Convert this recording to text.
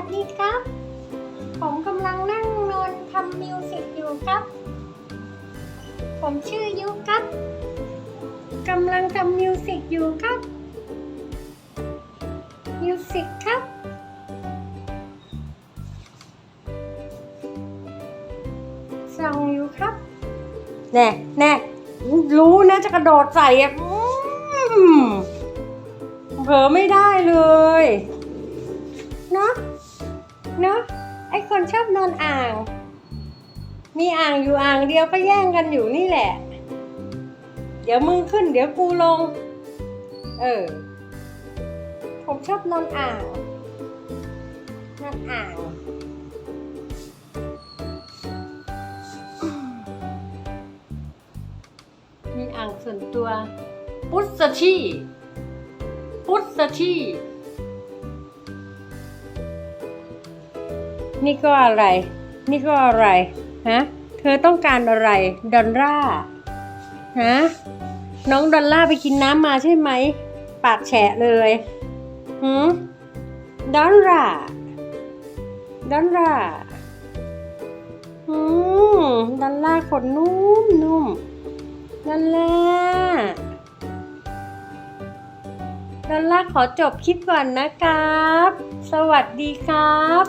วัสดีครับ ผมกำลังนั่งนอนทำมิวสิกอยู่ครับ ผมชื่อยุครับกำลังทำมิวสิกอยู่ครับ มิวสิกครับ ส่องอยู่ครับ แน่แน่รู้นะจะกระโดดใส่อะเผลอไม่ได้เลย เนอะไอคนชอบนอนอ่าง มีอ่างอยู่อ่างเดียวก็แย่งกันอยู่นี่แหละ เดี๋ยวมึงขึ้น เดี๋ยวกูลง เออ ผมชอบนอนอ่างนอนอ่างมีอ่างส่วนตัวพุทธชีพุทธชี นี่ก็อะไร นี่ก็อะไร ฮะ เธอต้องการอะไร ดอลล่าฮะ น้องดอลล่าไปกินน้ำมาใช่ไหม ปากแฉะเลยหืมดอลล่าดอลล่าอืมดอลล่าขนนุ่มนุ่มดอลล่าดอลล่าขอจบคลิปก่อนนะครับ สวัสดีครับ